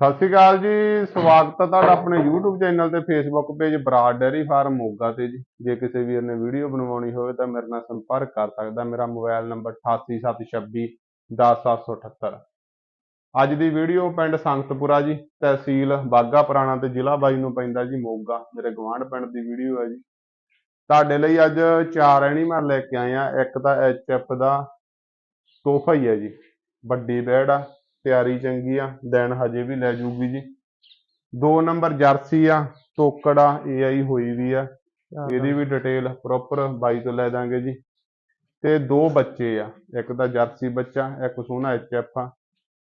ਸਤਿ ਸ਼੍ਰੀ ਅਕਾਲ ਜੀ, ਸਵਾਗਤ ਹੈ ਤੁਹਾਡਾ ਆਪਣੇ YouTube ਚੈਨਲ ਤੇ Facebook page Brar dairy farm Moga ਤੇ ਜੀ। ਜੇ ਕਿਸੇ ਵੀਰ ਨੇ ਵੀਡੀਓ ਬਣਵਾਉਣੀ ਹੋਵੇ ਤਾਂ ਮੇਰੇ ਨਾਲ ਸੰਪਰਕ ਕਰ ਸਕਦਾ। ਮੇਰਾ ਮੋਬਾਈਲ ਨੰਬਰ 8876 10778 ਅੱਜ ਦੀ ਵੀਡੀਓ ਪਿੰਡ ਸੰਗਤਪੁਰਾ ਜੀ, ਤਹਿਸੀਲ ਬਾਗਾ ਪੁਰਾਣਾ ਤੇ ਜ਼ਿਲ੍ਹਾ ਬਾਈ ਨੂੰ ਪੈਂਦਾ ਜੀ, ਮੋਗਾ, ਮੇਰੇ ਗਵਾਂਢ ਪਿੰਡ ਦੀ ਵੀਡੀਓ ਹੈ ਜੀ। ਤੁਹਾਡੇ ਲਈ ਅੱਜ ਚਾਰ ਐਨੀਮਲ ਲੈ ਕੇ ਆਏ ਆ ਇੱਕ ਤਾਂ ਐਚਐਫ ਦਾ ਤੋਹਫਾ ਹੀ ਹੈ ਜੀ, ਵੱਡੀ ਬੈੜ ਆ। ਤਿਆਰੀ ਚੰਗੀ ਆ ਦਿਨ ਹਜੇ ਵੀ ਲੈ ਜੂਗੀ ਜੀ। ਦੋ ਨੰਬਰ ਜਰਸੀ ਆ ਤੋਕੜ ਆ ਏਆਈ ਹੋਈ ਵੀ ਆ। ਇਹਦੀ ਵੀ ਡਿਟੇਲ ਪ੍ਰੋਪਰ ਬਾਈ ਤੋਂ ਲੈ ਦਾਂਗੇ ਜੀ। ਤੇ ਦੋ ਬੱਚੇ ਆ ਇੱਕ ਤਾਂ ਜਰਸੀ ਬੱਚਾ ਇੱਕ ਸੋਹਣਾ ਐਚਐਫ ਆ।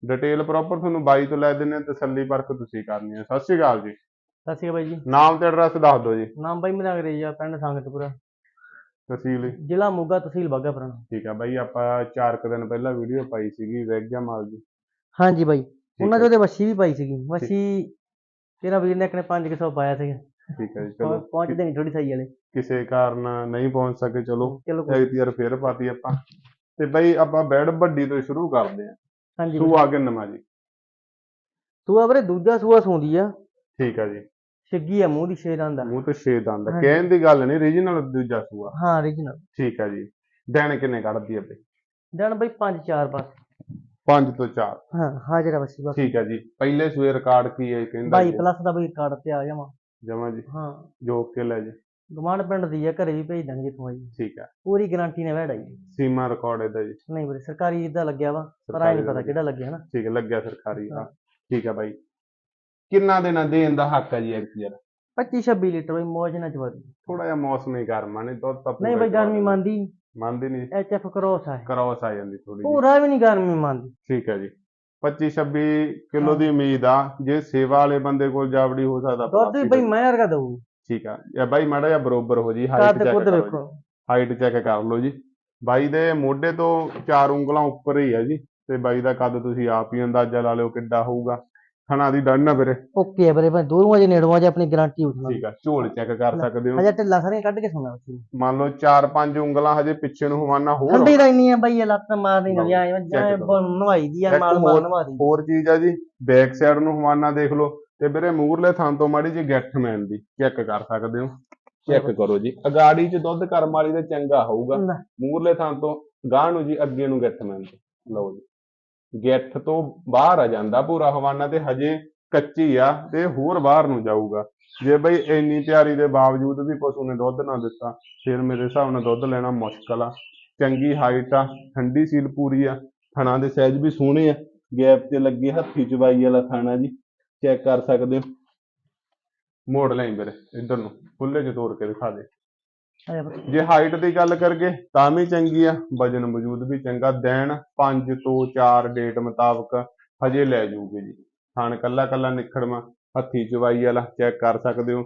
ਡਿਟੇਲ ਪ੍ਰੋਪਰ ਤੁਹਾਨੂੰ ਬਾਈ ਤੋਂ ਲੈ ਦਿੰਨੇ ਆ, ਤਸੱਲੀ ਪਰਖ ਤੁਸੀਂ ਕਰਨੀ ਹੈ ਸਤਿ ਸ਼੍ਰੀ ਅਕਾਲ ਜੀ। ਸਤਿ ਸ਼੍ਰੀ ਅਕਾਲ ਬਾਈ ਜੀ। ਨਾਮ ਤੇ ਐਡਰੈਸ ਦੱਸ ਦਿਓ ਜੀ। ਨਾਮ ਬਾਈ ਮੇਰਾ ਅੰਗਰੇਜ਼ਾ ਪਿੰਡ ਸੰਗਤਪੁਰਾ। ਤਹਿਸੀਲ ਜ਼ਿਲ੍ਹਾ ਮੋਗਾ ਤਹਿਸੀਲ ਬਾਗਾ ਪੁਰਾਣਾ ਠੀਕ ਆ ਬਾਈ ਆਪਾਂ ਚਾਰ ਕੁ ਦਿਨ ਪਹਿਲਾਂ ਵੀਡੀਓ ਪਾਈ ਸੀਗੀ ਵੈਗਿਆ ਮਾਲ ਦੀ ਹਾਂਜੀ ਬਾਈ। ਉਹਨਾਂ। ਦੇ ਉਹਦੇ ਵੱਛੀ ਵੀ ਪਾਈ ਸੀਗੀ। ਵੱਛੀ ਤੇਰਾ ਵੀਰ ਨੇ ਇੱਕ ਨੇ 500 ਪਾਇਆ ਸੀਗਾ। ਠੀਕ ਹੈ ਜੀ ਚਲੋ। ਪਹੁੰਚਦੇ ਨਹੀਂ ਥੋੜੀ ਸਹੀ ਵਾਲੇ। ਕਿਸੇ ਕਾਰਨ ਨਹੀਂ ਪਹੁੰਚ ਸਕੇ ਚਲੋ। ਐਤੀ ਯਾਰ ਫੇਰ ਪਾਤੀ ਆਪਾਂ। ਤੇ ਬਈ ਆਪਾਂ ਬੈਡ ਵੱਡੀ ਤੋਂ ਸ਼ੁਰੂ ਕਰਦੇ ਆਂ ਹਾਂਜੀ ਤੂੰ ਆ ਕੇ ਨਮਾ ਜੀ? ਸੂਆ ਵੀਰੇ ਦੂਜਾ ਸੂਆ ਸੂੰਦੀ ਆ। ਠੀਕ ਆ ਜੀ। ਛਿੱਗੀ ਆ ਮੂੰਹ ਦੀ ਛੇ ਦੰਦ ਮੂੰਹ ਤੇ ਛੇ ਦੰਦ। ਕਹਿਣ ਦੀ ਗੱਲ ਨਹੀਂ ਰੀਜਨਲ ਦੂਜਾ ਸੂਆ। ਹਾਂ origignal ਠੀਕ ਆ ਜੀ। ਦਿਨ ਕਿੰਨੇ ਕੱਢਦੀ ਆ ਬਈ? ਦਿਨ ਬਾਈ 5 4 ਬਸ। 5 ਤੋਂ 4 ਹਾਂ ਹਾਜ਼ਰ ਵੱਛੀ ਬਸ ਠੀਕ ਆ ਜੀ। ਪਹਿਲੇ ਸੂਏ ਰਿਕਾਰਡ ਕੀ ਹੈ ਕਹਿੰਦਾ ਬਾਈ ਪਲੱਸ ਦਾ ਬਈ ਕਾਰਡ ਤੇ ਆ ਜਾਵਾਂ। ਜਮਾ ਜੀ। ਹਾਂ। ਜੋਕ ਕੇ ਲੈ ਜੀ। ਗਮਾਂਡ ਪਿੰਡ ਦੀ ਆ ਘਰੇ ਵੀ ਭੇਜ ਦਾਂਗੇ ਜਿੱਥੋਂ ਆਈ ਠੀਕ ਆ। ਪੂਰੀ ਗਾਰੰਟੀ ਨਾਲ ਵੈੜ ਆਈ ਸੀਮਾ ਰਿਕਾਰਡ ਇਹਦਾ ਜੀ। ਨਹੀਂ ਵੀਰੇ ਸਰਕਾਰੀ ਇਹਦਾ ਲੱਗਿਆ ਵਾ ਪਰ ਆਈ ਨਹੀਂ ਪਤਾ ਕਿਹੜਾ ਲੱਗਿਆ ਨਾ। ਠੀਕ ਹੈ ਲੱਗਿਆ ਸਰਕਾਰੀ ਹਾਂ। ਠੀਕ ਆ ਬਾਈ। ਕਿੰਨਾ ਦੇਣਾ ਦੇਣ ਦਾ ਹੱਕ ਆ ਜੀ ਯਾਰ 25 26 ਲੀਟਰ ਬਈ ਮੌਜ ਨਾਲ ਚਵਾਦੀ ਥੋੜਾ ਜਿਹਾ ਮੌਸਮੀ ਗਰਮਾ ਨਹੀਂ ਦੁੱਧ ਤਾਂ ਨਹੀਂ ਬਈ ਗਰਮੀ ਚਵਾ ਮੰਨਦੀ ਮੰਨਦੀ ਨਹੀਂ ਐਚਐਫ ਕਰੋਸ ਆ ਇਹ। ਕਰੌਸ ਆ ਜਾਂਦੀ ਥੋੜੀ ਜਿਹੀ। ਪੂਰਾ ਵੀ ਨਹੀਂ ਗਰਮੀ ਮੰਨਦੀ। ਠੀਕ ਹੈ ਜੀ। 25 26 ਕਿਲੋ ਦੀ ਉਮੀਦ ਆ ਜੇ ਸੇਵਾ ਵਾਲੇ ਬੰਦੇ ਕੋਲ ਜਾਵੜੀ ਹੋ ਸਕਦਾ ਦੁੱਧ ਵੀ ਬਈ ਮੈਂ ਵਰਗਾ ਦਊ ਠੀਕ ਆ। ਇਹ ਬਾਈ ਮਾੜਾ ਜਿਹਾ ਬਰੋਬਰ ਹੋ ਜੀ ਹਾਈਟ ਕੱਦ ਚੈੱਕ ਕੁੱਦ ਕਰੋ ਵੇਖੋ। ਹਾਈਟ ਚੈੱਕ ਕਰ ਲਓ ਜੀ। ਬਾਈ ਦੇ ਮੋਢੇ ਤੋਂ ਚਾਰ ਉਂਗਲਾਂ ਉੱਪਰ ਹੀ ਆ ਜੀ। ਤੇ ਬਾਈ ਦਾ ਕੱਦ ਤੁਸੀਂ ਆਪ ਹੀ ਅੰਦਾਜ਼ਾ ਲਾ ਲਿਓ ਕਿੱਡਾ ਹੋਊਗਾ। ਥਣਾ ਦੀ ਡੰਨ ਆ ਵੀਰੇ ਓਕੇ ਆ ਵੀਰੇ ਭਾਈ ਦੂਰੋਂ ਅਜੇ ਨੇੜੋਂ ਅਜੇ ਆਪਣੀ ਗਾਰੰਟੀ ਉਠਣਾ ਠੀਕ ਆ ਝੋਲ ਚੈੱਕ ਕਰ ਸਕਦੇ ਹੋ। ਹਜੇ ਢਿੱਲਾ ਸਾਰੀਆਂ ਕੱਢ ਕੇ ਸੁਣਾ ਬੱਚੀ ਮੰਨ ਲਓ ਚਾਰ ਪੰਜ ਉਂਗਲਾਂ ਹਜੇ ਪਿੱਛੇ ਨੂੰ ਹਵਾਨਾ ਹੋਰ ਠੰਡੀ ਇੰਨੀ ਆ ਬਈ ਇਹ ਲੱਤ ਲਓ, ਨਹੀਂ ਆ ਜਾਂ। ਨਵਾਈ ਦੀ ਆ ਮਾਲ ਨਵਾ ਦੀ। ਹੋਰ ਚੀਜ਼ ਆ ਜੀ ਬੈਕ ਸਾਈਡ ਨੂੰ ਹਵਾਨਾ ਦੇਖ ਲਓ। ਤੇ ਵੀਰੇ ਮੂਰਲੇ ਥਾਂ ਤੋਂ ਮਾੜੀ ਜੀ ਗੱਠ ਮੈਨ ਦੀ ਚੈੱਕ ਕਰ ਸਕਦੇ ਹੋ। ਚੈੱਕ ਕਰੋ ਜੀ। ਅਗਾੜੀ ਚ ਦੁੱਧ ਕਰਮ ਵਾਲੀ ਦਾ ਚੰਗਾ ਹੋਊਗਾ। ਮੂਰਲੇ ਥਾਂ ਤੋਂ ਗਾਂ ਨੂੰ ਜੀ ਅੱਗੇ ਨੂੰ ਗਿੱਠ ਮੈਨ ਤੇ ਲਓ ਜੀ। ਗਿੱਠ ਤੋਂ ਬਾਹਰ ਆ ਜਾਂਦਾ ਪੂਰਾ ਹਵਾਨਾ ਤੇ ਹਜੇ ਕੱਚੀ ਆ ਤੇ ਹੋਰ ਬਾਹਰ ਨੂੰ ਜਾਊਗਾ। ਜੇ ਬਈ ਇੰਨੀ ਤਿਆਰੀ ਦੇ ਬਾਵਜੂਦ ਵੀ ਪਸ਼ੂ ਨੇ ਦੁੱਧ ਨਾ ਦਿੱਤਾ, ਫਿਰ ਮੇਰੇ ਹਿਸਾਬ ਨਾਲ ਦੁੱਧ ਲੈਣਾ ਮੁਸ਼ਕਲ ਆ। ਚੰਗੀ ਹਾਈਟ ਆ, ਠੰਡੀ ਸੀਲ ਪੂਰੀ ਆ, ਥਣਾ ਦੇ ਸਾਈਜ਼ ਵੀ ਸੋਹਣੇ ਆ। ਗੈਪ ਤੇ ਲੱਗੇ ਹੱਥੀ ਚਵਾਈ ਵਾਲਾ ਥਾਣਾ ਜੀ, ਚੈੱਕ ਕਰ ਸਕਦੇ ਹੋ। ਮੋੜ ਲੈ ਵੀਰੇ ਇੱਧਰ ਨੂੰ ਖੁੱਲੇ 'ਚ ਤੋੜ ਕੇ ਦਿਖਾ ਦੇ। ਜਾ ਹਾਈਟ ਦੀ ਗੱਲ ਕਰਗੇ ਤਾਂ ਵੀ ਚੰਗੀ ਆ ਵਜਨ ਮੌਜੂਦ ਵੀ ਚੰਗਾ। ਦਿਨ 5 ਤੋਂ 4 ਡੇਟ ਮੁਤਾਬਕ ਹਜੇ ਲੈ ਜਾਊਗੇ ਜੀ। ਥਣ ਕੱਲਾ ਕੱਲਾ ਨਿਖੜਵਾ ਹੱਥੀ ਚਵਾਈ ਵਾਲਾ ਚੈੱਕ ਕਰ ਸਕਦੇ ਹੋ।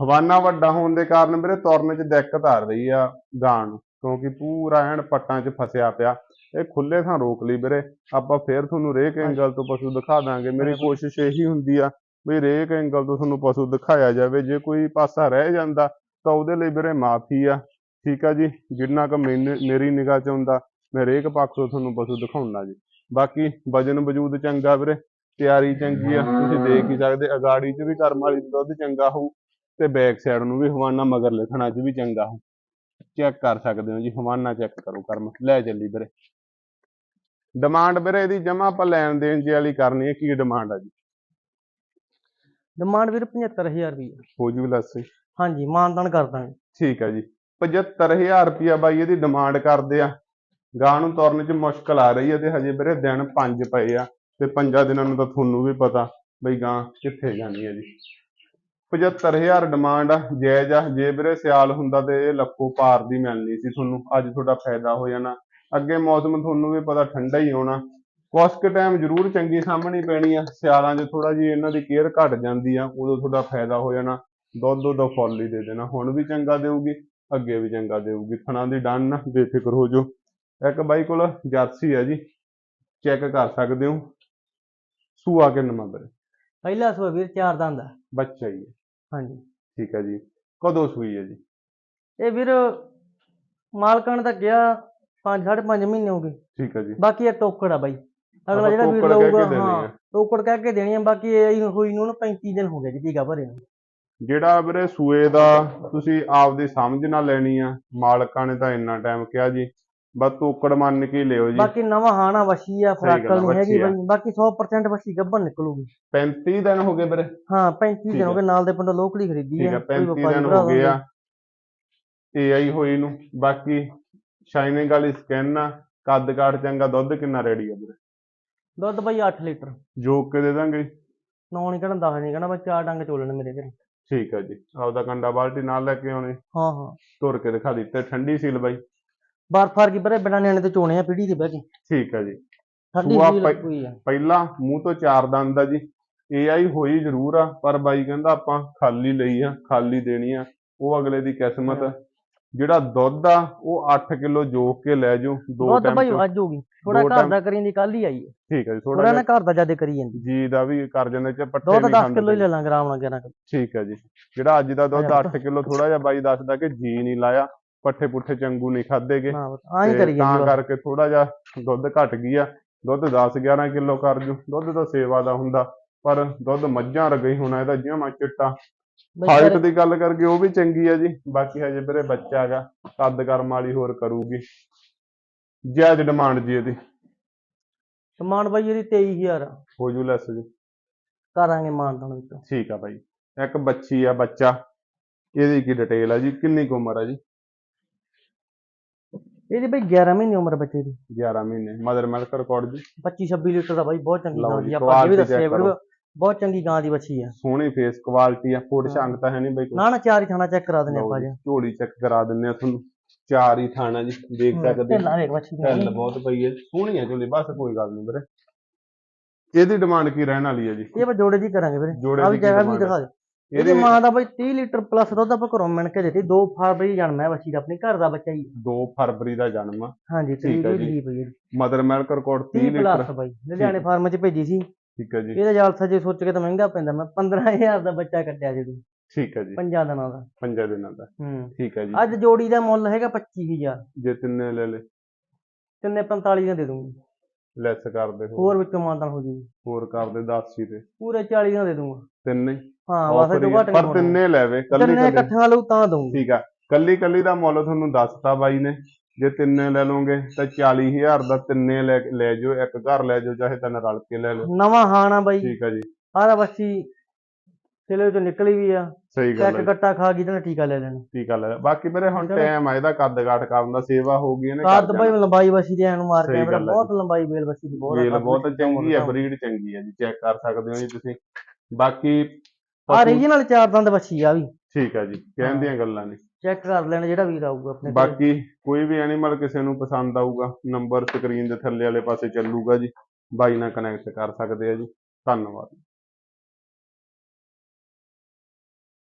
ਹਵਾਨਾ ਵੱਡਾ ਹੋਣ ਦੇ ਕਾਰਨ ਵੀਰੇ ਤੁਰਨ 'ਚ ਦਿੱਕਤ ਆ ਰਹੀ ਆ ਗਾਂ ਨੂੰ ਕਿਉਂਕਿ ਪੂਰਾ ਐਨ ਪੱਟਾਂ 'ਚ ਫਸਿਆ ਪਿਆ। ਇਹ ਖੁੱਲੇ ਥਾਂ ਰੋਕ ਲਈ ਵੀਰੇ। ਆਪਾਂ ਫੇਰ ਤੁਹਾਨੂੰ ਰੇਕ ਐਂਗਲ ਤੋਂ ਪਸ਼ੂ ਦਿਖਾ ਦਾਂਗੇ। ਮੇਰੀ ਕੋਸ਼ਿਸ਼ ਇਹੀ ਹੁੰਦੀ ਆ ਵੀ ਰੇਕ ਐਂਗਲ ਤੋਂ ਤੁਹਾਨੂੰ ਪਸ਼ੂ ਦਿਖਾਇਆ ਜਾਵੇ। ਜੇ ਕੋਈ ਪਾਸਾ ਰਹਿ ਜਾਂਦਾ ਤਾਂ ਉਹਦੇ ਲਈ ਵੀਰੇ ਮਾਫੀ ਆ। ਠੀਕ ਆ ਜੀ ਜਿੰਨਾ ਕੁ ਮੇਰੀ ਨਿਗਾਹ 'ਚ ਹੁੰਦਾ ਮੈਂ ਹਰੇਕ ਪੱਖ ਤੋਂ ਤੁਹਾਨੂੰ ਪਸ਼ੂ ਦਿਖਾਉਣਾ ਜੀ। ਬਾਕੀ ਵਜਨ ਵਜੂਦ ਚੰਗਾ ਵੀਰੇ ਤਿਆਰੀ ਚੰਗੀ ਆ ਤੁਸੀਂ ਦੇਖ ਹੀ ਸਕਦੇ ਅਗਾੜੀ 'ਚ ਵੀ ਕਰਮ ਵਾਲੀ ਦੁੱਧ ਚੰਗਾ ਹੋਊ ਤੇ ਬੈਕ ਸਾਈਡ ਨੂੰ ਵੀ ਹਵਾਨਾ ਮਗਰ ਲਿਖਣਾ 'ਚ ਵੀ ਚੰਗਾ ਹੋਊ। ਚੈੱਕ ਕਰ ਸਕਦੇ ਹੋ ਜੀ ਹਵਾਨਾ ਚੈੱਕ ਕਰੋ ਕਰਮ। ਲੈ ਚੱਲੀ ਵੀਰੇ। ਡਿਮਾਂਡ ਵੀਰੇ ਇਹਦੀ ਜਮਾ ਆਪਾਂ ਲੈਣ ਦੇਣ ਜੀ ਵਾਲੀ ਕਰਨੀ ਹੈ ਕੀ ਡਿਮਾਂਡ ਆ ਜੀ? ਡਿਮਾਂਡ ਵੀਰ 75000 ਰੁਪਏ ਹੋ ਜੂ ਲੱਸੇ। ਹਾਂਜੀ ਮਾਨਦਾਨ ਕਰ ਦਾਂਗੇ। ਠੀਕ ਹੈ ਜੀ। 75000 ਰੁਪਿਆ ਬਾਈ ਇਹਦੀ ਡਿਮਾਂਡ ਕਰਦੇ ਆ। ਗਾਂ ਨੂੰ ਤੁਰਨ 'ਚ ਮੁਸ਼ਕਲ ਆ ਰਹੀ ਹੈ ਤੇ ਹਜੇ ਵੀਰੇ ਦਿਨ ਪੰਜ ਪਏ ਆ ਤੇ ਪੰਜਾਂ ਦਿਨਾਂ ਨੂੰ ਤਾਂ ਤੁਹਾਨੂੰ ਵੀ ਪਤਾ ਬਈ ਗਾਂ ਕਿੱਥੇ ਜਾਣੀ ਹੈ ਜੀ। 75000 ਡਿਮਾਂਡ ਆ, ਜਾਇਜ਼ ਆ। ਜੇ ਵੀਰੇ ਸਿਆਲ ਹੁੰਦਾ ਤੇ ਇਹ ਲੱਖੋ ਪਾਰ ਦੀ ਮਿਲਣੀ ਸੀ ਤੁਹਾਨੂੰ। ਅੱਜ ਤੁਹਾਡਾ ਫਾਇਦਾ ਹੋ ਜਾਣਾ। ਅੱਗੇ ਮੌਸਮ ਤੁਹਾਨੂੰ ਵੀ ਪਤਾ ਠੰਡਾ ਹੀ ਆਉਣਾ ਕੁਸ਼ਕ ਟਾਈਮ ਜ਼ਰੂਰ ਚੰਗੀ ਸਾਹਮਣੀ ਪੈਣੀ ਆ। ਸਿਆਲਾਂ 'ਚ ਥੋੜਾ ਜੀ ਇਹਨਾਂ ਦੀ ਕੇਅਰ ਘਟ ਜਾਂਦੀ ਆ, ਉਦੋਂ ਤੁਹਾਡਾ ਫਾਇਦਾ ਹੋ ਜਾਣਾ। ਦੁੱਧ ਉਹਦਾ ਫੁੱਲ ਹੀ ਦੇ ਦੇਣਾ ਹੁਣ ਵੀ ਚੰਗਾ ਦੇਊਗੀ ਅੱਗੇ ਵੀ ਚੰਗਾ ਦੇਊਗੀ ਥਣਾ ਦੀ ਡੰਨ ਨਾ ਬੇਫਿਕਰ ਹੋ ਜਾਓ। ਇੱਕ ਬਾਈ ਕੋਲ ਜਰਸੀ ਆ ਜੀ ਚੈੱਕ ਕਰ ਸਕਦੇ ਹੋ। ਸੂਆ ਕੇ ਨੰਬਰ ਪਹਿਲਾ ਸੂਆ ਵੀਰ ਚਾਰ ਦੰਦ ਆ। ਬੱਚਾ ਹੀ ਹੈ। ਹਾਂਜੀ। ਠੀਕ ਹੈ ਜੀ। ਕਦੋਂ ਸੂਈ ਹੈ ਜੀ? ਇਹ ਵੀਰ ਮਾਲਕਾਂ ਨੇ ਤਾਂ 5 5.5 ਮਹੀਨੇ ਹੋ ਗਏ। ਠੀਕ ਹੈ ਜੀ। ਬਾਕੀ ਇਹ ਟੋਕੜ ਆ ਬਾਈ। ਅਗਲਾ ਜਿਹੜਾ ਵੀਰ ਲਊਗਾ ਹਾਂ। ਟੋਕੜ ਕਹਿ ਕੇ ਦੇਣੀ ਆ ਬਾਕੀ ਇਹ ਹੋਈ ਨੂੰ ਨਾ 35 ਦਿਨ ਹੋ ਗਏ ਜੀ ਟੀਕਾ ਭਰੇ ਨੂੰ। ਜਿਹੜਾ ਵੀਰੇ ਸੂਏ ਦਾ ਤੁਸੀਂ ਆਪਦੀ ਸਮਝ ਨਾਲ ਲੈਣੀ ਆ ਮਾਲਕਾਂ ਨੇ ਤਾਂ ਇੰਨਾ ਟਾਈਮ ਕਿਹਾ ਜੀ। ਬਸ ਤੋਕੜ ਮੰਨ ਕੇ ਲਿਓ ਜੀ। ਬਾਕੀ ਨਵਾਂ ਹਾਣਾ ਵਸ਼ੀ ਆ ਫਰਾਕਲ ਨਹੀਂ ਹੈਗੀ। ਬਈ। ਬਾਕੀ 100% ਵਸ਼ੀ ਗੱਭਣ ਨਿਕਲੂਗੀ। 35 ਦਿਨ ਹੋ ਗਏ ਵੀਰੇ। ਹਾਂ 35 ਠੀਕ ਦਿਨ ਹੋ। ਗਏ ਨਾਲ ਦੇ ਪਿੰਡੋਂ ਲੋਕਲੀ ਖਰੀਦੀ ਠੀਕ ਆ ਆ ਕੋਈ 35 ਵਪਾਰੀ ਦਿਨ ਹੋ ਗਏ ਆ। ਏਆਈ ਹੋਈ ਨੂੰ। ਬਾਕੀ ਸ਼ਾਈਨਿੰਗ ਵਾਲੀ ਸਕਿਨ ਆ। ਕੱਦ ਕਾਠ ਚੰਗਾ ਦੁੱਧ ਕਿੰਨਾ ਰੈਡੀ ਆ ਵੀਰੇ? ਦੁੱਧ ਬਈ 8 ਲੀਟਰ। ਜੋਕ ਕੇ ਦੇ ਦਾਂਗੇ। ਨੌ ਨਹੀਂ ਕਹਿਣਾ 10 ਨਹੀਂ ਕਹਿਣਾ ਬਈ ਚਾਰ ਡੰਗ ਚੋਲਣ ਮੇਰੇ ਘਰੇ। ਠੀਕ ਆ ਜੀ। ਆਪਦਾ ਕੰਡਾ ਬਾਲਟੀ ਨਾਲ ਲੈ ਕੇ ਆਉਣੇ। ਹਾਂ ਹਾਂ। ਧੁਰ ਕੇ ਦਿਖਾ ਦਿੱਤੇ। ਠੰਡੀ ਸੀਲ ਬਾਈ। ਬਰਫਾਰ ਕੀ ਬਰੇ ਬਿਨਾਂ ਨਿਆਣੇ ਤੇ ਚੋਣੇ ਆ ਪੀੜੀ ਤੇ ਬਹਿ ਕੇ। ਠੀਕ ਆ ਜੀ। ਠੰਡੀ ਸੂਆ ਸੀ ਪਈ- ਕੋਈ ਆ। ਪਹਿਲਾ ਮੂੰਹ ਤੋਂ ਚਾਰ ਦੰਦ ਆ ਜੀ। ਏਆਈ ਹੋਈ ਜ਼ਰੂਰ ਆ ਪਰ ਬਾਈ ਕਹਿੰਦਾ ਆਪਾਂ ਖਾਲੀ ਲਈ ਆ ਖਾਲੀ ਦੇਣੀ ਆ। ਉਹ ਅਗਲੇ ਦੀ ਕਿਸਮਤ ਆ। ਜਿਹੜਾ ਦੁੱਧ ਆ ਉਹ 8 ਕਿਲੋ ਜੋਕ ਕੇ ਲੈ ਜਾਓ ਦੋ ਦੁੱਧ ਟਾਈਮ ਬਈ ਅੱਜ ਹੋਗੀ ਥੋੜਾ ਦੋ ਘਰ time- ਦਾ ਕਰੀ ਦੀ ਕੱਲ ਹੀ ਆਈ ਹੈ ਠੀਕ ਆ ਜੀ ਥੋੜਾ ਥੋੜਾ ਨਾ ਘਰ ਦਾ ਜ਼ਿਆਦਾ ਕਰੀ ਜਾਂਦੀ। ਜੀ ਦਾ ਵੀ ਕਰ ਜਾਂਦੇ ਚ ਪੱਠੇ ਦੁੱਧ ਨਹੀਂ 10 ਖਾਂਦੇ ਕਿਲੋ ਹੀ ਲੈ ਲਾਂ ਗ੍ਰਾਮ ਨਾਲ 11 ਕਿਲੋ। ਠੀਕ ਹੈ ਜੀ ਜਿਹੜਾ ਅੱਜ ਦਾ ਦੁੱਧ ਹਜ਼ਾਰ 8 ਕਿਲੋ ਥੋੜਾ ਜਿਹਾ ਬਾਈ ਦੱਸਦਾ ਕਿ ਜੀ ਨਹੀਂ ਲਾਇਆ ਪੱਠੇ ਪੁੱਠੇ ਚੰਗੂ ਨਹੀਂ ਖਾਦੇਗੇ ਹਾਂ ਆਂ ਹੀ ਕਰੀ ਤਾਂ ਜਾਂਦੀ। ਕਰਕੇ ਥੋੜਾ ਜਿਹਾ ਦੁੱਧ ਘਟ ਗਈ ਆ। ਦੁੱਧ 10 11 ਕਿਲੋ ਕਰ ਜੂ ਦੁੱਧ ਤਾਂ ਸੇਵਾ ਦਾ ਹੁੰਦਾ ਪਰ ਦੁੱਧ ਮੱਝਾਂ ਰਗਈ ਹੋਣਾ ਇਹਦਾ ਜਿਵੇਂ ਚਿੱਟਾ। ਹਾਈਟ ਦੀ ਗੱਲ ਕਰਕੇ ਉਹ ਵੀ ਚੰਗੀ ਆ ਜੀ ਬਾਕੀ ਹਜੇ ਵੀਰੇ ਬੱਚਾ ਹੈਗਾ ਕੱਦ ਕਰਮ ਵਾਲੀ ਹੋਰ ਕਰੂਗੀ। ਜਾਇਜ਼ ਡਿਮਾਂਡ ਜੀ ਇਹਦੀ। ਸਮਾਨ ਬਾਈ ਇਹਦੀ 23000 ਆ। ਹੋ ਜੂ ਲੈਸ ਜੀ। ਕਰਾਂਗੇ ਮਾਨਦਾਨ ਵਿੱਚੋਂ। ਠੀਕ ਆ ਬਾਈ। ਇੱਕ ਬੱਚੀ ਆ ਬੱਚਾ। ਇਹਦੀ ਕੀ ਡਿਟੇਲ ਆ ਜੀ? ਕਿੰਨੀ ਕੁ ਉਮਰ ਆ ਜੀ? ਇਹਦੀ ਬਈ 11 ਮਹੀਨੇ ਉਮਰ ਬੱਚੇ ਦੀ। 11 ਮਹੀਨੇ। ਮਦਰ ਮਿਲਕ ਰਿਕਾਰਡ ਜੀ। 25 26 ਲੀਟਰ ਦਾ ਬਾਈ ਬਹੁਤ ਚੰਗੀ ਲਓ ਗਾਂ ਜੀ, ਦੀ ਆਪਾਂ ਅੱਗੇ ਵੀ quality ਦੱਸਿਆ ਕਰੋ। ਵੀਡੀਓ ਬਹੁਤ ਚੰਗੀ ਗਾਂ ਦੀ ਬੱਚੀ ਆ। ਸੋਹਣੀ ਫੇਸ ਕੁਆਲਿਟੀ ਆ। ਫੋਟ ਹਾਂ। ਛੰਗ ਤਾਂ ਹੈ ਨਹੀਂ ਬਈ ਕੋਈ ਨਾ ਨਾ ਚਾਰ ਹੀ ਥਾਣਾ ਚੈੱਕ ਕਰਾ ਦਿੰਦੇ ਲਓ ਆਪਾਂ ਜੀ, ਜੀ। ਝੋਲੀ ਚੈੱਕ ਕਰਾ ਦਿੰਨੇ ਆ ਤੁਹਾਨੂੰ। ਚਾਰ ਹੀ ਥਾਣਾ ਜੀ ਦੇਖ ਸਕਦੇ ਢਿੱਲਾ ਵੇਖ ਬੱਚੀ ਦੀ। ਢਿੱਲ ਬਹੁਤ ਪਈ ਹੈ। ਸੋਹਣੀ ਹੈ ਝੋਲੀ ਬਸ ਕੋਈ ਗੱਲ ਨਹੀਂ ਵੀਰੇ। ਇਹਦੀ ਡਿਮਾਂਡ ਕੀ ਰਹਿਣ ਵਾਲੀ ਹੈ ਜੀ? ਇਹ ਆਪਾਂ ਜੋੜੇ ਦੀ ਕਰਾਂਗੇ ਵੀਰੇ। ਜੋੜੇ ਆ ਦੀ ਵੀ ਕੀ ਜਗ੍ਹਾ ਵੀ ਦਿਖਾ ਦੇ ਇਹਦੀ ਮਾਂ ਦਾ ਬਈ 30 ਲੀਟਰ ਪਲੱਸ ਦੁੱਧ ਆਪਾਂ ਘਰੋਂ ਮਿਣ ਕੇ ਦਿੱਤੀ। 2 ਫਰਵਰੀ ਜਨਮ ਹੈ ਬੱਚੀ ਦਾ ਆਪਣੀ ਘਰ ਦਾ ਬੱਚਾ ਹੀ 2 ਫਰਵਰੀ ਦਾ ਜਨਮ ਹਾਂਜੀ ਠੀਕ ਹੈ 30 ਜੀ। ਦੀ ਪਈ ਹੈ mother milk record 30 30 litre. Plus ਬਾਈ। ਲੁਧਿਆਣੇ ਫਾਰਮ 'ਚ ਭੇਜੀ ਸੀ। ਠੀਕ ਹੈ ਜੀ। ਇਹਦਾ ਜਾਲਸਾ ਜੇ ਸੋਚ ਕੇ ਤਾਂ ਮਹਿੰਗਾ ਪੈਂਦਾ। ਮੈਂ 15000 ਦਾ ਬੱਚਾ ਕੱਟਿਆ ਤੂੰ ਠੀਕ ਹੈ ਜੀ। ਪੰਜਾਂ ਦਿਨਾਂ ਦਾ। ਪੰਜਾਂ ਦਿਨਾਂ ਦਾ। ਹੂੰ। ਠੀਕ ਹੈ ਜੀ। ਅੱਜ ਜੋੜੀ ਦਾ ਮੁੱਲ ਹੈਗਾ 25000 ਜੇ ਤਿੰਨੇ ਲੈ ਲੈ। ਤਿੰਨੇ 45 ਦਾ ਦੇ ਦੂੰਗੀ। ਲੈਸ ਕਰਦੇ ਹੋ ਹੋਰ। ਵਿੱਚੋਂ ਮਾਨਦਾਨ ਹੋ ਜੂਗੀ। ਹੋਰ ਕਰਦੇ 10 ਸੀ ਤੇ ਪੂਰੇ 40 ਦਾ ਦੇ ਦੂੰਗਾ। ਤਿੰਨੇ ਹਾਂ? ਬਸ ਜੋ ਘੱਟ ਪਰ ਤਿੰਨੇ ਲੈਵੇ ਕੱਲੀ ਤਿੰਨੇ ਕੱਲੀ। ਇਕੱਠਿਆਂ ਲਊ ਤਾਂ ਦਊਂਗੀ। ਠੀਕ ਆ। ਕੱਲੀ ਕੱਲੀ ਦਾ ਮੁੱਲ ਤੁਹਾਨੂੰ ਦੱਸਤਾ ਬਾਈ ਨੇ। ਜੇ ਤਿੰਨੇ ਲੈ ਲਓਗੇ ਤਾਂ 40000 ਦਾ ਤਿੰਨੇ ਲੈ ਲੈ ਜਾਓ। ਇੱਕ ਘਰ ਲੈ ਜਾਓ ਚਾਹੇ ਤਿੰਨ ਰਲ ਕੇ ਲੈ ਲਓ। ਨਵਾਂ ਹਾਣਾ ਬਾਈ। ਠੀਕ ਆ ਜੀ। ਆਹ ਬੱਚੀ ਚਲੇ ਤੋਂ ਨਿਕਲੀ ਵੀ ਆ। ਸਹੀ ਗੱਲ ਇੱਕ ਹੈ। ਗੱਟਾ ਖਾ ਗਈ ਤੇ ਟੀਕਾ ਲੈ ਲੈਣਾ। ਠੀਕ ਗੱਲ ਹੈ ਬਾਕੀ ਮੇਰੇ ਹੁਣ ਠੀਕ? ਟਾਈਮ ਆ ਇਹਦਾ ਕੱਦ ਕਾਠ ਕਰਨ ਦਾ ਸੇਵਾ ਹੋ ਗਈ ਇਹਨੇ ਕਰ ਕੱਦ ਬਾਈ ਲੰਬਾਈ ਬੱਚੀ ਦੇ ਐਨ ਮਾਰ ਸਹੀ ਕੇ ਮੇਰਾ ਗੱਲ ਆ ਬਹੁਤ ਲੰਬਾਈ ਬੇਲ ਬੱਚੀ ਦੀ ਬਹੁਤ ਆ, ਕੱਦ ਬਹੁਤ ਚੰਗੀ ਹੈ ਬਰੀਡ ਚੰਗੀ ਹੈ ਜੀ ਚੈੱਕ ਕਰ ਸਕਦੇ ਹੋ ਜੀ ਤੁਸੀਂ। ਬਾਕੀ ਆ ਪਸ਼ੂ- ਰੀਜਨਲ ਚਾਰ ਦੰਦ ਬੱਚੀ ਆ ਵੀ। ਠੀਕ ਆ ਜੀ ਕਹਿਣ ਦੀਆਂ ਗੱਲਾਂ ਨੇ। ਚੈੱਕ ਕਰ ਲੈਣਾ ਜਿਹੜਾ ਵੀਰ ਆਊਗਾ ਆਪਣੇ ਕੋਲ ਬਾਕੀ ਕੋਈ ਵੀ ਐਨੀਮਲ ਕਿਸੇ ਨੂੰ ਪਸੰਦ ਆਊਗਾ ਨੰਬਰ ਸਕਰੀਨ ਦੇ ਥੱਲੇ ਵਾਲੇ ਪਾਸੇ ਚੱਲੂਗਾ ਜੀ। ਬਾਈ ਨਾਲ ਕਨੈਕਟ ਕਰ ਸਕਦੇ ਆ ਜੀ। ਧੰਨਵਾਦ।